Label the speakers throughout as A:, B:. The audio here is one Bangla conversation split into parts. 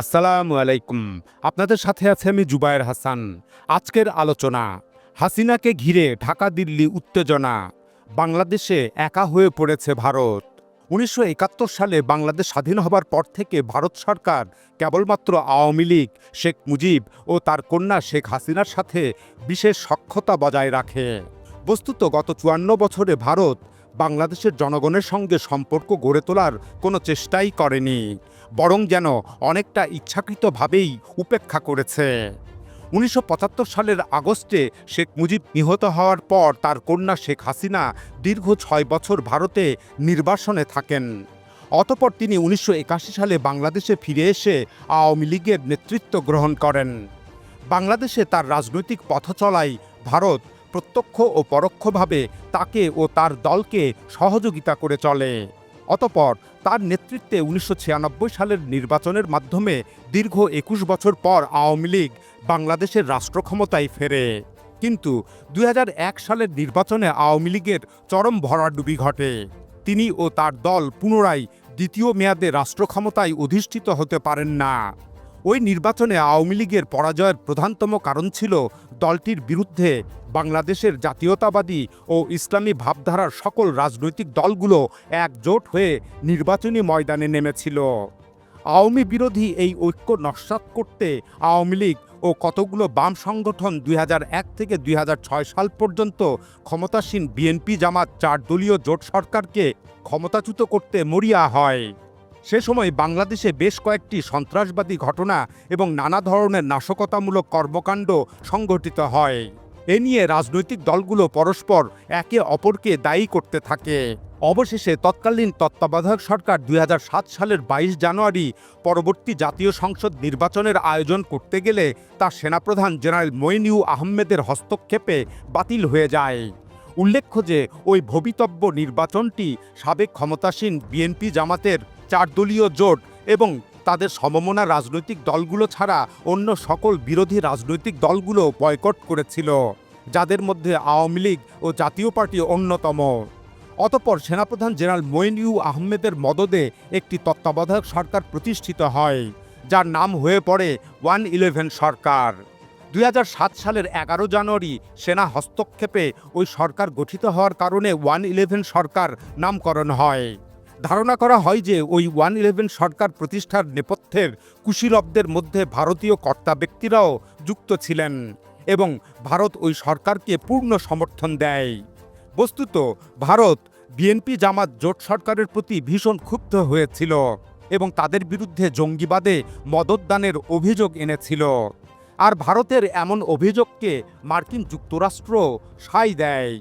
A: আসসালামু আলাইকুম। আপনাদের সাথে আছে আমি জুবায়ের হাসান। আজকের আলোচনা, হাসিনাকে ঘিরে ঢাকা, দিল্লি উত্তেজনা। বাংলাদেশে একা হয়ে পড়েছে ভারত। উনিশশো একাত্তর সালে বাংলাদেশ স্বাধীন হবার পর থেকে ভারত সরকার কেবলমাত্র আওয়ামী লীগ, শেখ মুজিব ও তার কন্যা শেখ হাসিনার সাথে বিশেষ সক্ষতা বজায় রাখে। বস্তুত গত চুয়ান্ন বছরে ভারত বাংলাদেশের জনগণের সঙ্গে সম্পর্ক গড়ে তোলার কোনো চেষ্টাই করেনি, বরং যেন অনেকটা ইচ্ছাকৃতভাবেই উপেক্ষা করেছে। উনিশশো পঁচাত্তর সালের আগস্টে শেখ মুজিব নিহত হওয়ার পর তার কন্যা শেখ হাসিনা দীর্ঘ ছয় বছর ভারতে নির্বাসনে থাকেন। অতপর তিনি উনিশশো একাশি সালে বাংলাদেশে ফিরে এসে আওয়ামী লীগের নেতৃত্ব গ্রহণ করেন। বাংলাদেশে তার রাজনৈতিক পথচলায় ভারত প্রত্যক্ষ ও পরোক্ষভাবে তাকে ও তার দলকে সহযোগিতা করে চলে। অতপর তার নেতৃত্বে উনিশশো ছিয়ানব্বই সালের নির্বাচনের মাধ্যমে দীর্ঘ একুশ বছর পর আওয়ামী লীগ বাংলাদেশের রাষ্ট্র ক্ষমতায় ফেরে। কিন্তু দুই হাজার এক সালের নির্বাচনে আওয়ামী লীগের চরম ভরাডুবি ঘটে। তিনি ও তার দল পুনরায় দ্বিতীয় মেয়াদে রাষ্ট্র ক্ষমতায় অধিষ্ঠিত হতে পারেন না। ওই নির্বাচনে আওয়ামী লীগের পরাজয়ের প্রধানতম কারণ ছিল দলটির বিরুদ্ধে বাংলাদেশের জাতীয়তাবাদী ও ইসলামী ভাবধারার সকল রাজনৈতিক দলগুলো একজোট হয়ে নির্বাচনী ময়দানে নেমেছিল। আওয়ামী বিরোধী এই ঐক্য নস্যাৎ করতে আওয়ামী লীগ ও কতগুলো বাম সংগঠন দুই হাজার এক থেকে দুই হাজার ছয় সাল পর্যন্ত ক্ষমতাসীন বিএনপি জামাত চার দলীয় জোট সরকারকে ক্ষমতাচ্যুত করতে মরিয়া হয়। সে সময় বাংলাদেশে বেশ কয়েকটি সন্ত্রাসবাদী ঘটনা এবং নানা ধরনের নাশকতামূলক কর্মকাণ্ড সংঘটিত হয়। এ নিয়ে রাজনৈতিক দলগুলো পরস্পর একে অপরকে দায়ী করতে থাকে। অবশেষে তৎকালীন তত্ত্বাবধায়ক সরকার দুই হাজার সাত সালের বাইশ জানুয়ারি পরবর্তী জাতীয় সংসদ নির্বাচনের আয়োজন করতে গেলে তা সেনাপ্রধান জেনারেল মইনিউ আহমেদের হস্তক্ষেপে বাতিল হয়ে যায়। উল্লেখ্য যে, ওই ভবিতব্য নির্বাচনটি সাবেক ক্ষমতাসীন বিএনপি জামাতের চারদলীয় জোট এবং তাদের সমমনা রাজনৈতিক দলগুলো ছাড়া অন্য সকল বিরোধী রাজনৈতিক দলগুলো বয়কট করেছিল, যাদের মধ্যে আওয়ামী লীগ ও জাতীয় পার্টি অন্যতম। অতপর সেনাপ্রধান জেনারেল মইনিউ আহমেদের মদদে একটি তত্ত্বাবধায়ক সরকার প্রতিষ্ঠিত হয়, যার নাম হয়ে পড়ে ওয়ান ইলেভেন সরকার। দু হাজার সাত সালের এগারো জানুয়ারি সেনা হস্তক্ষেপে ওই সরকার গঠিত হওয়ার কারণে ওয়ান ইলেভেন সরকার নামকরণ হয়। ধারণা করা হয় যে ওই ওয়ান ইলেভেন সরকার প্রতিষ্ঠার নেপথ্যের কুশীলবদের মধ্যে ভারতীয় কর্তা ব্যক্তিরাও যুক্ত ছিলেন এবং ভারত ওই সরকারকে পূর্ণ সমর্থন দেয়। বস্তুত, ভারত বিএনপি জামাত জোট সরকারের প্রতি ভীষণ ক্ষুব্ধ হয়েছিল এবং তাদের বিরুদ্ধে জঙ্গিবাদে মদতদানের অভিযোগ এনেছিল। আর ভারতের এমন অভিযোগকে মার্কিন যুক্তরাষ্ট্র সাই দেয়।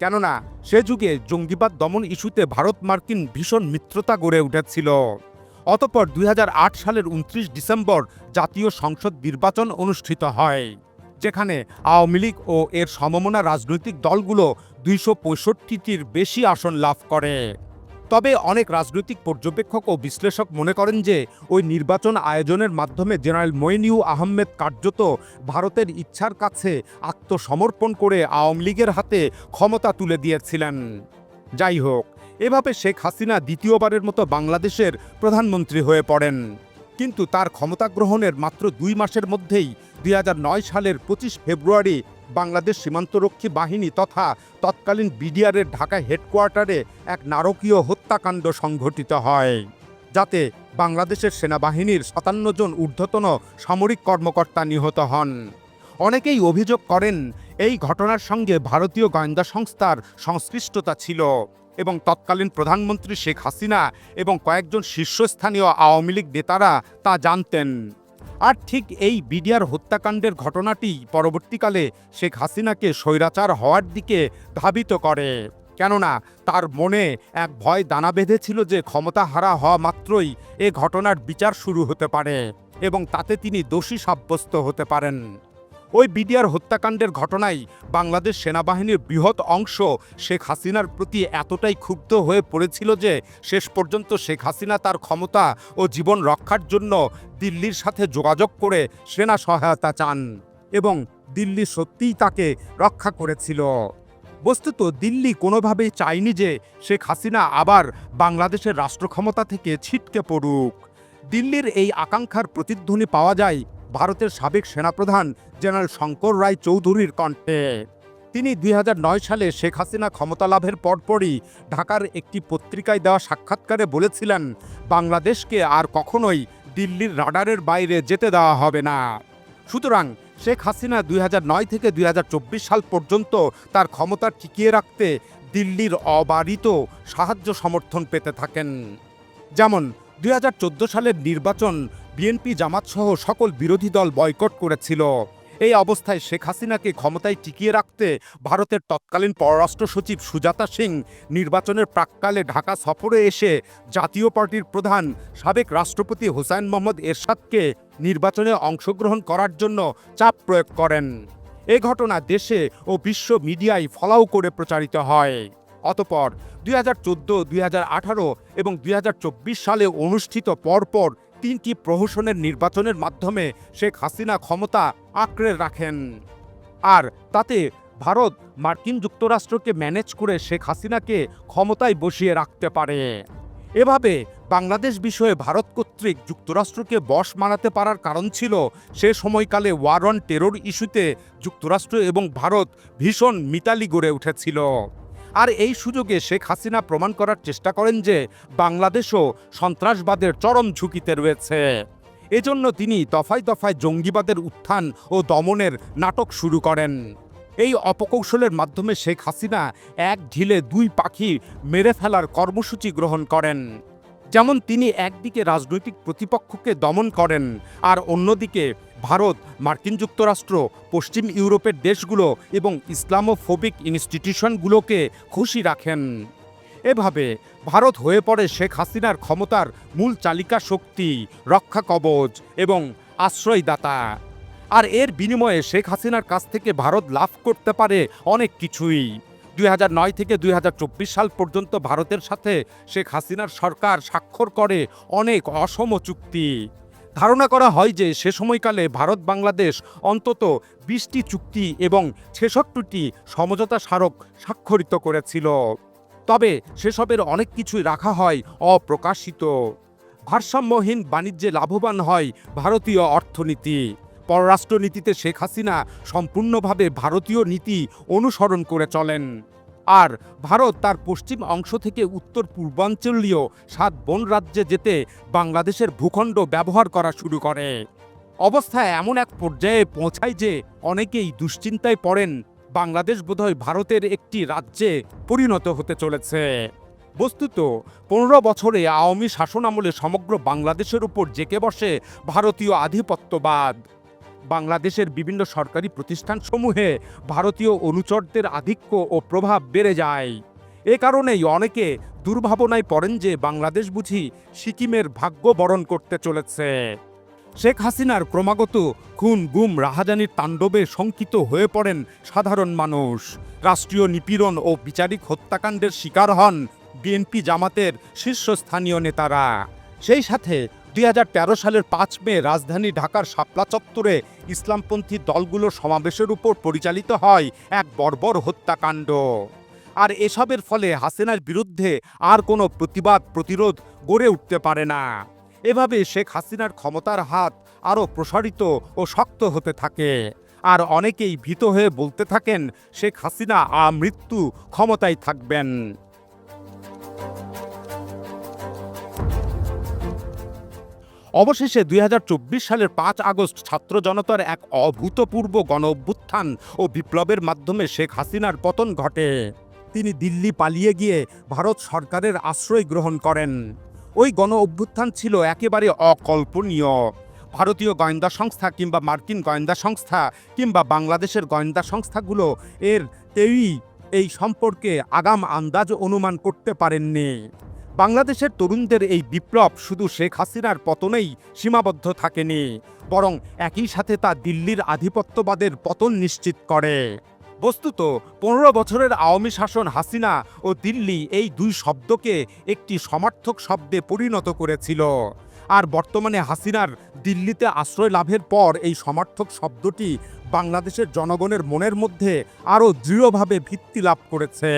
A: কেননা সে যুগে জঙ্গিবাদ দমন ইস্যুতে ভারত মার্কিন ভীষণ মিত্রতা গড়ে উঠেছিল। অতপর দুই হাজার আট সালের উনত্রিশ ডিসেম্বর জাতীয় সংসদ নির্বাচন অনুষ্ঠিত হয়, যেখানে আওয়ামী লীগ ও এর সমমনা রাজনৈতিক দলগুলো দুইশো পঁয়ষট্টিটির বেশি আসন লাভ করে। তবে অনেক রাজনৈতিক পর্যবেক্ষক ও বিশ্লেষক মনে করেন যে ওই নির্বাচন আয়োজনের মাধ্যমে জেনারেল মইনিউ আহমেদ কার্যত ভারতের ইচ্ছার কাছে আত্মসমর্পণ করে আওয়ামী লীগের হাতে ক্ষমতা তুলে দিয়েছিলেন। যাই হোক, এভাবে শেখ হাসিনা দ্বিতীয়বারের মতো বাংলাদেশের প্রধানমন্ত্রী হয়ে পড়েন। কিন্তু তার ক্ষমতা গ্রহণের মাত্র দুই মাসের মধ্যেই দুই হাজার নয় সালের পঁচিশ ফেব্রুয়ারি বাংলাদেশ সীমান্তরক্ষী বাহিনী তথা তৎকালীন বিডিআরের ঢাকা হেডকোয়ার্টারে এক নারকীয় হত্যাকাণ্ড সংঘটিত হয়, যাতে বাংলাদেশের সেনাবাহিনীর সাতান্ন জন ঊর্ধ্বতন সামরিক কর্মকর্তা নিহত হন। অনেকেই অভিযোগ করেন, এই ঘটনার সঙ্গে ভারতীয় গোয়েন্দা সংস্থার সংশ্লিষ্টতা ছিল। এবং তৎকালীন প্রধানমন্ত্রী শেখ হাসিনা এবং কয়েকজন শীর্ষস্থানীয় আওয়ামী লীগ নেতারা তা জানতেন। আর ঠিক এই বিডিআর হত্যাকাণ্ডের ঘটনাটি পরবর্তীকালে শেখ হাসিনাকে স্বৈরাচার হওয়ার দিকে ধাবিত করে। কেননা তার মনে এক ভয় দানা বেঁধেছিল যে ক্ষমতা হারা হওয়া মাত্রই এ ঘটনার বিচার শুরু হতে পারে এবং তাতে তিনি দোষী সাব্যস্ত হতে পারেন। ওই বিডিআর হত্যাকাণ্ডের ঘটনায় বাংলাদেশ সেনাবাহিনীর বৃহৎ অংশ শেখ হাসিনার প্রতি এতটাই ক্ষুব্ধ হয়ে পড়েছিল যে শেষ পর্যন্ত শেখ হাসিনা তার ক্ষমতা ও জীবন রক্ষার জন্য দিল্লির সাথে যোগাযোগ করে সেনা সহায়তা চান এবং দিল্লি সত্যিই তাকে রক্ষা করেছিল। বস্তুত দিল্লি কোনোভাবেই চায়নি যে শেখ হাসিনা আবার বাংলাদেশের রাষ্ট্র ক্ষমতা থেকে ছিটকে পড়ুক। দিল্লির এই আকাঙ্ক্ষার প্রতিধ্বনি পাওয়া যায় ভারতের সাবেক সেনাপ্রধান জেনারেল শঙ্কর রায় চৌধুরীর কণ্ঠে। তিনি দুই হাজার নয় সালে শেখ হাসিনা ক্ষমতা লাভের পরপরই ঢাকার একটি পত্রিকায় দেওয়া সাক্ষাৎকারে বলেছিলেন, বাংলাদেশকে আর কখনোই দিল্লির রাডারের বাইরে যেতে দেওয়া হবে না। সুতরাং শেখ হাসিনা দুই হাজার নয় থেকে দুই হাজার চব্বিশ সাল পর্যন্ত তার ক্ষমতা টিকিয়ে রাখতে দিল্লির অবারিত সাহায্য সমর্থন পেতে থাকেন। যেমন, দুই হাজার চোদ্দ সালের নির্বাচন বিএনপি জামাতসহ সকল বিরোধী দল বয়কট করেছিল। এই অবস্থায় শেখ হাসিনাকে ক্ষমতায় টিকিয়ে রাখতে ভারতের তৎকালীন পররাষ্ট্র সচিব সুজাতা সিং নির্বাচনের প্রাককালে ঢাকা সফরে এসে জাতীয় পার্টির প্রধান সাবেক রাষ্ট্রপতি হোসাইন মোহাম্মদ এরশাদকে নির্বাচনে অংশগ্রহণ করার জন্য চাপ প্রয়োগ করেন। এ ঘটনা দেশে ও বিশ্ব মিডিয়ায় ফলাও করে প্রচারিত হয়। অতপর দুই হাজার চোদ্দ, দুই এবং দুই হাজার চব্বিশ সালে অনুষ্ঠিত পরপর তিনটি প্রহসনের নির্বাচনের মাধ্যমে শেখ হাসিনা ক্ষমতা আঁকড়ে রাখেন। আর তাতে ভারত মার্কিন যুক্তরাষ্ট্রকে ম্যানেজ করে শেখ হাসিনাকে ক্ষমতায় বসিয়ে রাখতে পারে। এভাবে বাংলাদেশ বিষয়ে ভারত কর্তৃক যুক্তরাষ্ট্রকে বশ মানাতে পারার কারণ ছিল সে সময়কালে ওয়ার অন টেরর ইস্যুতে যুক্তরাষ্ট্র এবং ভারত ভীষণ মিতালি গড়ে উঠেছিল। আর এই সুযোগে শেখ হাসিনা প্রমাণ করার চেষ্টা করেন যে বাংলাদেশও সন্ত্রাসবাদের চরম ঝুঁকিতে রয়েছে। এজন্য তিনি দফায় দফায় জঙ্গিবাদের উত্থান ও দমনের নাটক শুরু করেন। এই অপকৌশলের মাধ্যমে শেখ হাসিনা এক ঢিলে দুই পাখি মেরে ফেলার কর্মসূচি গ্রহণ করেন। যেমন তিনি একদিকে রাজনৈতিক প্রতিপক্ষকে দমন করেন আর অন্যদিকে ভারত, মার্কিন যুক্তরাষ্ট্র, পশ্চিম ইউরোপের দেশগুলো এবং ইসলামোফোবিক ইনস্টিটিউশনগুলোকে খুশি রাখেন। এভাবে ভারত হয়ে পড়ে শেখ হাসিনার ক্ষমতার মূল চালিকা শক্তি, রক্ষা কবচ এবং আশ্রয়দাতা। আর এর বিনিময়ে শেখ হাসিনার কাছ থেকে ভারত লাভ করতে পারে অনেক কিছুই। দুই নয় থেকে দুই হাজার চব্বিশ সাল পর্যন্ত ভারতের সাথে শেখ হাসিনার সরকার স্বাক্ষর করে অনেক অসম চুক্তি। ধারণা করা হয় যে সে সময়কালে ভারত বাংলাদেশ অন্তত বিশটি চুক্তি এবং ছেষট্টিটি সমঝোতা স্মারক স্বাক্ষরিত করেছিল। তবে সেসবের অনেক কিছুই রাখা হয় অপ্রকাশিত। ভারসাম্যহীন বাণিজ্যে লাভবান হয় ভারতীয় অর্থনীতি। পররাষ্ট্রনীতিতে শেখ হাসিনা সম্পূর্ণভাবে ভারতীয় নীতি অনুসরণ করে চলেন। আর ভারত তার পশ্চিম অংশ থেকে উত্তর পূর্বাঞ্চলীয় সাত বন রাজ্যে যেতে বাংলাদেশের ভূখণ্ড ব্যবহার করা শুরু করে। অবস্থা এমন এক পর্যায়ে পৌঁছায় যে অনেকেই দুশ্চিন্তায় পড়েন। বাংলাদেশ বোধহয় ভারতের একটি রাজ্যে পরিণত হতে চলেছে। বস্তুত, পনেরো বছরে আওয়ামী শাসন আমলে সমগ্র বাংলাদেশের উপর জেকে বসে ভারতীয় আধিপত্যবাদ। বাংলাদেশের বিভিন্ন সরকারি প্রতিষ্ঠানসমূহে ভারতীয় অনুচরদের আধিক্য ও প্রভাব বেড়ে যায়। এ কারণেই অনেকে দুর্ভাবনায় পড়েন যে বাংলাদেশ বুঝি সিকিমের ভাগ্য বরণ করতে চলেছে। শেখ হাসিনার ক্রমাগত খুন গুম রাহাজানির তাণ্ডবে শঙ্কিত হয়ে পড়েন সাধারণ মানুষ। রাষ্ট্রীয় নিপীড়ন ও বিচারিক হত্যাকাণ্ডের শিকার হন বিএনপি জামাতের শীর্ষস্থানীয় নেতারা। সেই সাথে দুই হাজার তেরো সালের পাঁচ মে রাজধানী ঢাকার শাপলা চত্বরে ইসলামপন্থী দলগুলোর সমাবেশের উপর পরিচালিত হয় এক বর্বর হত্যাকাণ্ড। আর এসবের ফলে হাসিনার বিরুদ্ধে আর কোনো প্রতিবাদ, প্রতিরোধ গড়ে উঠতে পারে না। এভাবে শেখ হাসিনার ক্ষমতার হাত আরও প্রসারিত ও শক্ত হতে থাকে। আর অনেকেই ভীত হয়ে বলতে থাকেন, শেখ হাসিনা আমৃত্যু ক্ষমতায় থাকবেন। অবশেষে দুই হাজার চব্বিশ সালের পাঁচ আগস্ট ছাত্র জনতার এক অভূতপূর্ব গণ অভ্যুত্থান ও বিপ্লবের মাধ্যমে শেখ হাসিনার পতন ঘটে। তিনি দিল্লি পালিয়ে গিয়ে ভারত সরকারের আশ্রয় গ্রহণ করেন। ওই গণ অভ্যুত্থান ছিল একেবারে অকল্পনীয়। ভারতীয় গোয়েন্দা সংস্থা কিংবা মার্কিন গোয়েন্দা সংস্থা কিংবা বাংলাদেশের গোয়েন্দা সংস্থাগুলো এর কেউই এই সম্পর্কে আগাম আন্দাজ অনুমান করতে পারেননি। বাংলাদেশের তরুণদের এই বিপ্লব শুধু শেখ হাসিনার পতনেই সীমাবদ্ধ থাকেনি, বরং একই সাথে তা দিল্লির আধিপত্যবাদের পতন নিশ্চিত করে। বস্তুত, পনেরো বছরের আওয়ামী শাসন হাসিনা ও দিল্লি এই দুই শব্দকে একটি সমার্থক শব্দে পরিণত করেছিল। আর বর্তমানে হাসিনার দিল্লিতে আশ্রয় লাভের পর এই সমার্থক শব্দটি বাংলাদেশের জনগণের মনের মধ্যে আরও দৃঢ়ভাবে ভিত্তি লাভ করেছে।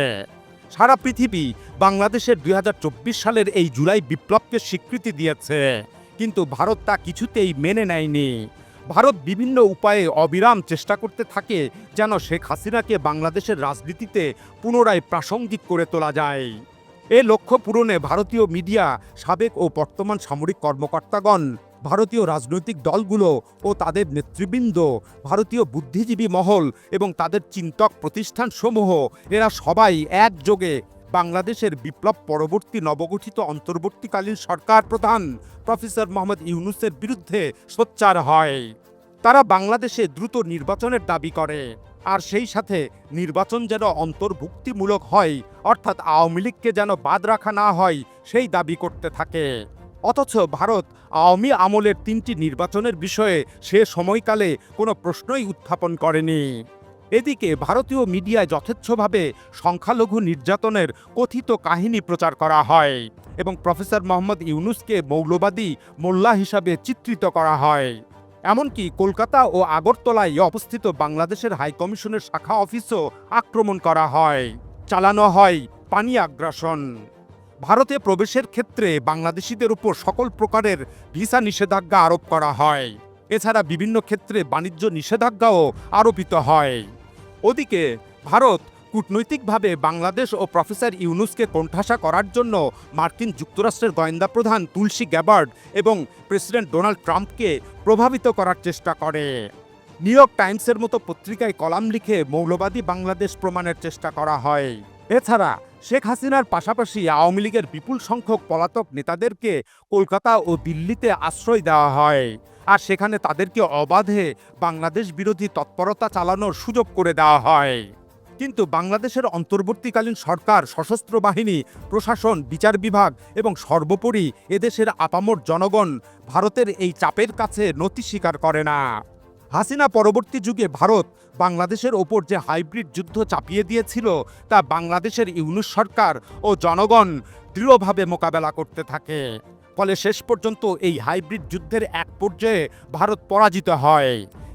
A: সারা পৃথিবী বাংলাদেশের দুই হাজার চব্বিশ সালের এই জুলাই বিপ্লবকে স্বীকৃতি দিয়েছে। কিন্তু ভারত তা কিছুতেই মেনে নেয়নি। ভারত বিভিন্ন উপায়ে অবিরাম চেষ্টা করতে থাকে যেন শেখ হাসিনাকে বাংলাদেশের রাজনীতিতে পুনরায় প্রাসঙ্গিক করে তোলা যায়। এ লক্ষ্য পূরণে ভারতীয় মিডিয়া, সাবেক ও বর্তমান সামরিক কর্মকর্তাগণ ভারতীয় রাজনৈতিক দলগুলো ও তাদের নেতৃবৃন্দ, ভারতীয় বুদ্ধিজীবী মহল এবং তাদের চিন্তক প্রতিষ্ঠানসমূহ, এরা সবাই একযোগে বাংলাদেশের বিপ্লব পরবর্তী নবগঠিত অন্তর্বর্তীকালীন সরকার প্রধান প্রফেসর মোহাম্মদ ইউনুসের বিরুদ্ধে সোচ্চার হয়। তারা বাংলাদেশে দ্রুত নির্বাচনের দাবি করে, আর সেই সাথে নির্বাচন যেন অন্তর্ভুক্তিমূলক হয়, অর্থাৎ আওয়ামী লীগকে যেন বাদ রাখা না হয়, সেই দাবি করতে থাকে। অথচ ভারত আওয়ামী আমলের তিনটি নির্বাচনের বিষয়ে সে সময়কালে কোনো প্রশ্নই উত্থাপন করেনি। এদিকে ভারতীয় মিডিয়ায় যথেচ্ছভাবে সংখ্যালঘু নির্যাতনের কথিত কাহিনী প্রচার করা হয় এবং প্রফেসর মোহাম্মদ ইউনুসকে মৌলবাদী মোল্লা হিসাবে চিত্রিত করা হয়। এমনকি কলকাতা ও আগরতলায় অবস্থিত বাংলাদেশের হাইকমিশনের শাখা অফিসও আক্রমণ করা হয়। চালানো হয় পানি আগ্রাসন। ভারতে প্রবেশের ক্ষেত্রে বাংলাদেশিদের উপর সকল প্রকারের ভিসা নিষেধাজ্ঞা আরোপ করা হয়। এছাড়া বিভিন্ন ক্ষেত্রে বাণিজ্য নিষেধাজ্ঞাও আরোপিত হয়। ওদিকে, ভারত কূটনৈতিকভাবে বাংলাদেশ ও প্রফেসর ইউনুসকে কোণঠাসা করার জন্য মার্কিন যুক্তরাষ্ট্রের গোয়েন্দা প্রধান তুলসী গ্যাবার্ড এবং প্রেসিডেন্ট ডোনাল্ড ট্রাম্পকে প্রভাবিত করার চেষ্টা করে। নিউ ইয়র্ক টাইমসের মতো পত্রিকায় কলাম লিখে মৌলবাদী বাংলাদেশ প্রমাণের চেষ্টা করা হয়। এছাড়া শেখ হাসিনার পাশাপাশি আওয়ামী লীগের বিপুল সংখ্যক পলাতক নেতাদেরকে কলকাতা ও দিল্লিতে আশ্রয় দেওয়া হয়। আর সেখানে তাদেরকে অবাধে বাংলাদেশ বিরোধী তৎপরতা চালানোর সুযোগ করে দেওয়া হয়। কিন্তু বাংলাদেশের অন্তর্বর্তীকালীন সরকার, সশস্ত্র বাহিনী, প্রশাসন, বিচার বিভাগ এবং সর্বোপরি এদেশের আপামর জনগণ ভারতের এই চাপের কাছে নতি স্বীকার করে না। হাসিনা পরবর্তী যুগে ভারত বাংলাদেশের ওপর যে হাইব্রিড যুদ্ধ চাপিয়ে দিয়েছিল, তা বাংলাদেশের ইউনুস সরকার ও জনগণ দৃঢ়ভাবে মোকাবেলা করতে থাকে। ফলে শেষ পর্যন্ত এই হাইব্রিড যুদ্ধের এক পর্যায়ে ভারত পরাজিত হয়।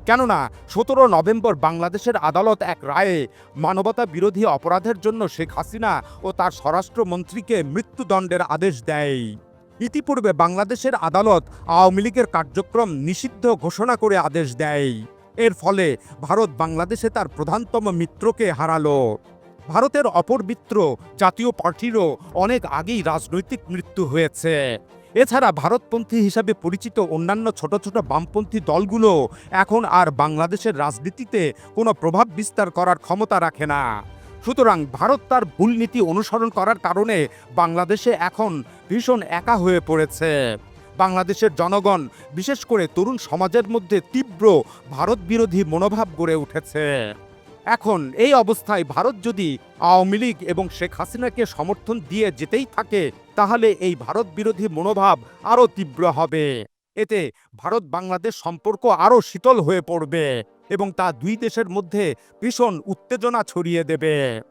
A: কেননা, সতেরো নভেম্বর বাংলাদেশের আদালত এক রায়ে মানবতা বিরোধী অপরাধের জন্য শেখ হাসিনা ও তার স্বরাষ্ট্রমন্ত্রীকে মৃত্যুদণ্ডের আদেশ দেয়। ইতিপূর্বে বাংলাদেশের আদালত আওয়ামী লীগের কার্যক্রম নিষিদ্ধ ঘোষণা করে আদেশ দেয়। এর ফলে ভারত বাংলাদেশে তার প্রধানতম মিত্রকে হারালো। ভারতের অপর মিত্র জাতীয় পার্টিরও অনেক আগেই রাজনৈতিক মৃত্যু হয়েছে। এছাড়া ভারতপন্থী হিসাবে পরিচিত অন্যান্য ছোট ছোট বামপন্থী দলগুলো এখন আর বাংলাদেশের রাজনীতিতে কোনো প্রভাব বিস্তার করার ক্ষমতা রাখে না। সুতরাং ভারত তার ভুল নীতি অনুসরণ করার কারণে বাংলাদেশে এখন ভীষণ একা হয়ে পড়েছে। বাংলাদেশের জনগণ, বিশেষ করে তরুণ সমাজের মধ্যে তীব্র ভারত বিরোধী মনোভাব গড়ে উঠেছে। এখন এই অবস্থায় ভারত যদি আওয়ামী লীগ এবং শেখ হাসিনাকে সমর্থন দিয়ে যেতেই থাকে, তাহলে এই ভারত বিরোধী মনোভাব আরও তীব্র হবে। এতে ভারত বাংলাদেশ সম্পর্ক আরও শীতল হয়ে পড়বে। এবং তা দুই দেশের মধ্যে ভীষণ উত্তেজনা ছড়িয়ে দেবে।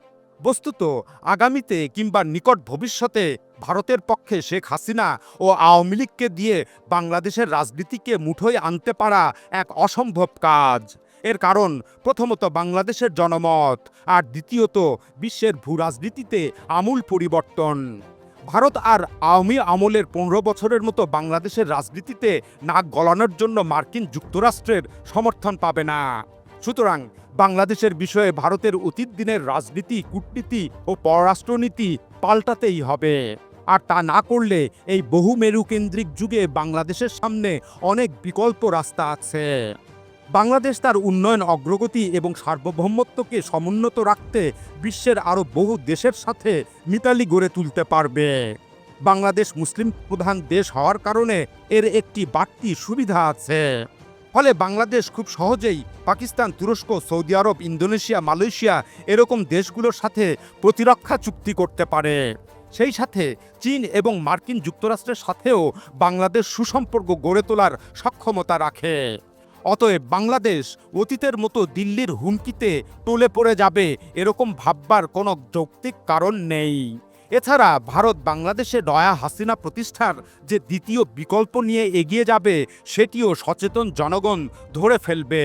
A: বস্তুত, আগামীতে কিংবা নিকট ভবিষ্যতে ভারতের পক্ষে শেখ হাসিনা ও আওয়ামী লীগকে দিয়ে বাংলাদেশের রাজনীতিকে মুঠোয় আনতে পারা এক অসম্ভব কাজ। এর কারণ, প্রথমত বাংলাদেশের জনমত, আর দ্বিতীয়ত, বিশ্বের ভূ রাজনীতিতে আমূল পরিবর্তন। ভারত আর আওয়ামী আমলের পনেরো বছরের মতো বাংলাদেশের রাজনীতিতে নাক গলানোর জন্য মার্কিন যুক্তরাষ্ট্রের সমর্থন পাবে না। সুতরাং বাংলাদেশের বিষয়ে ভারতের অতীত দিনের রাজনীতি, কূটনীতি ও পররাষ্ট্রনীতি পাল্টাতেই হবে। আর তা না করলে এই বহু মেরুকেন্দ্রিক যুগে বাংলাদেশের সামনে অনেক বিকল্প রাস্তা আছে। বাংলাদেশ তার উন্নয়ন, অগ্রগতি এবং সার্বভৌমত্বকে সমুন্নত রাখতে বিশ্বের আরও বহু দেশের সাথে মিতালি গড়ে তুলতে পারবে। বাংলাদেশ মুসলিম প্রধান দেশ হওয়ার কারণে এর একটি বাড়তি সুবিধা আছে। ফলে বাংলাদেশ খুব সহজেই পাকিস্তান, তুরস্ক, সৌদি আরব, ইন্দোনেশিয়া, মালয়েশিয়া এরকম দেশগুলোর সাথে প্রতিরক্ষা চুক্তি করতে পারে। সেই সাথে চীন এবং মার্কিন যুক্তরাষ্ট্রের সাথেও বাংলাদেশ সুসম্পর্ক গড়ে তোলার সক্ষমতা রাখে। অতএব বাংলাদেশ অতীতের মতো দিল্লির হুমকিতে টলে পড়ে যাবে এরকম ভাববার কোনো যৌক্তিক কারণ নেই। এছাড়া ভারত বাংলাদেশে নয়া হাসিনা প্রতিষ্ঠার যে দ্বিতীয় বিকল্প নিয়ে এগিয়ে যাবে, সেটিও সচেতন জনগণ ধরে ফেলবে।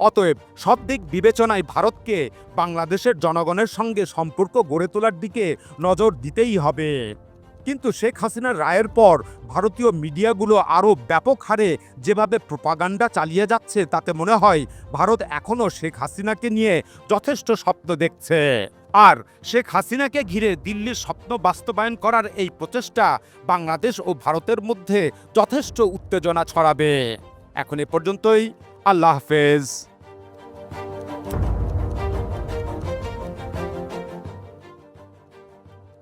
A: অতএব সব দিক বিবেচনায় ভারতকে বাংলাদেশের জনগণের সঙ্গে সম্পর্ক গড়ে তোলার দিকে নজর দিতেই হবে। কিন্তু শেখ হাসিনার রায়ের পর ভারতীয় মিডিয়াগুলো আরও ব্যাপক হারে যেভাবে প্রপাগান্ডা চালিয়ে যাচ্ছে, তাতে মনে হয় ভারত এখনও শেখ হাসিনাকে নিয়ে যথেষ্ট স্বপ্ন দেখছে। আর শেখ হাসিনাকে ঘিরে দিল্লির স্বপ্ন বাস্তবায়ন করার এই প্রচেষ্টা বাংলাদেশ ও ভারতের মধ্যে যথেষ্ট উত্তেজনা ছড়াবে। এখন এ পর্যন্তই, আল্লাহ হাফেজ।